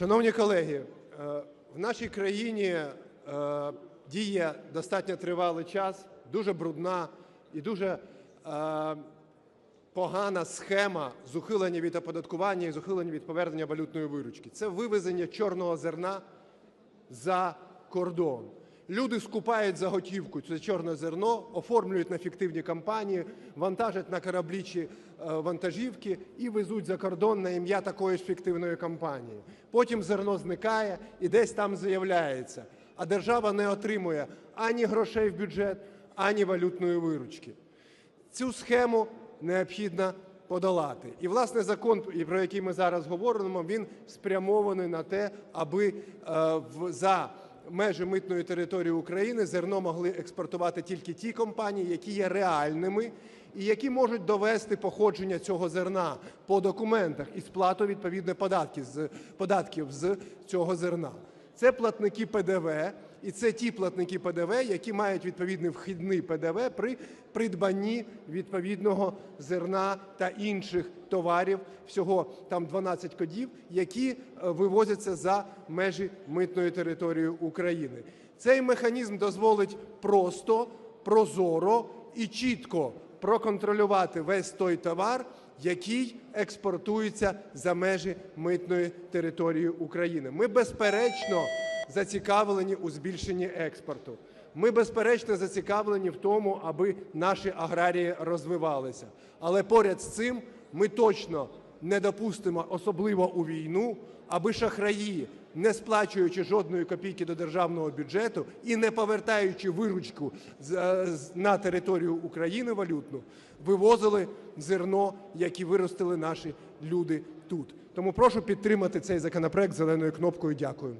Шановні колеги, е, в нашій країні е, діє достатньо тривалий час дуже брудна і дуже е, погана схема з ухилення від оподаткування і з ухилення від повернення валютної виручки. Це вивезення чорного зерна за кордон. Люди скупають за готівку це чорне зерно, оформлюють на фіктивні компанії, вантажать на кораблі чи е, вантажівки і везуть за кордон на ім'я такої ж фіктивної компанії. Потім зерно зникає і десь там з'являється, а держава не отримує ані грошей в бюджет, ані валютної виручки. Цю схему необхідно подолати. І, власне, закон, про який ми зараз говоримо, він спрямований на те, аби е, в- за межі митної території України зерно могли експортувати тільки ті компанії, які є реальними і які можуть довести походження цього зерна по документах і сплату відповідно податків з цього зерна. Це платники ПДВ, і це ті платники ПДВ, які мають відповідний вхідний ПДВ при придбанні відповідного зерна та інших товарів, всього там 12 кодів, які е, вивозяться за межі митної території України. Цей механізм дозволить просто, прозоро і чітко проконтролювати весь той товар, який експортується за межі митної території України. Ми, безперечно, зацікавлені у збільшенні експорту. Ми, безперечно, зацікавлені в тому, аби наші аграрії розвивалися. Але поряд з цим ми точно не допустимо, особливо у війну, аби шахраї, не сплачуючи жодної копійки до державного бюджету і не повертаючи виручку е, на територію України валютну, вивозили зерно, яке виростили наші люди тут. Тому прошу підтримати цей законопроект зеленою кнопкою. Дякую.